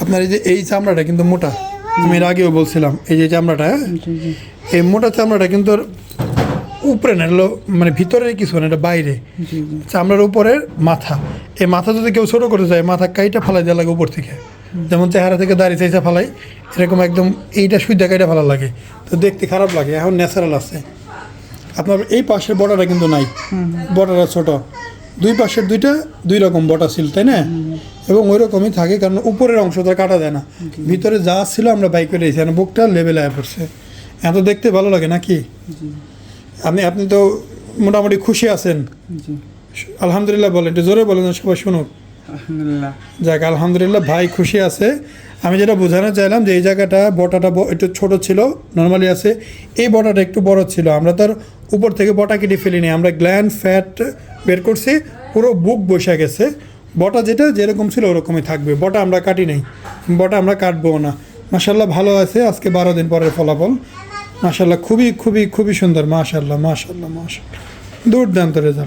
আপনার এই যে এই চামড়াটা কিন্তু মোটা। আমি এর আগেও বলছিলাম এই যে চামড়াটা হ্যাঁ? এই মোটা চামড়াটা কিন্তু উপরে না হলো মানে ভিতরে কিছু না এটা বাইরে। চামড়ার উপরের মাথা। এই মাথা যদি কেউ ছোটো করতে চায় মাথা কাইটা ফালাই দেওয়া লাগে উপর থেকে। যেমন চেহারা থেকে দাঁড়িয়ে চাইছে ফালাই এরকম একদম এইটা সুইদা কাইটা ফালা লাগে। তো দেখতে খারাপ লাগে এখন ন্যাচারাল আছে। আপনার এই পাশের বর্ডারটা কিন্তু নাই। বর্ডারটা ছোট। দুই পাশের দুইটা দুই রকম বটা ছিল তাই না? এবং ওই রকমই থাকে কারণ উপরের অংশ অংশটা কাটা যায় না। ভিতরে যা ছিল আমরা বাইক করে দিয়েছি মানে বুকটা লেভেল আয় পড়ছে। এত দেখতে ভালো লাগে নাকি? আপনি আপনি তো মোটামুটি খুশি আছেন। আলহামদুলিল্লাহ বলেন একটু জোরে বলেন সবাই শুনুক। আলহামদুলিল্লাহ। যাক আলহামদুলিল্লাহ ভাই খুশি আছে। আমি যেটা বোঝানো চাইলাম যে এই জায়গাটা বটাটা একটু ছোট ছিল নর্মালি আছে। এই বটাটা একটু বড় ছিল। আমরা তার উপর থেকে বটা কেটে ফেলিনি। আমরা গ্ল্যান্ড ফ্যাট বের করছি পুরো বুক বসে গেছে। বটা যেটা যেরকম ছিল ওরকমই থাকবে। বটা আমরা কাটি নাই। বটা আমরা কাটবো না। মাসাল্লাহ ভালো আছে, আজকে বারো দিন পরের ফলাফল। মাসাল্লাহ খুবই খুবই খুবই সুন্দর। মাশাল্লাহ মাশাল্লাহ মাশাল্লাহ দুর্দান্ত রেজাল্ট।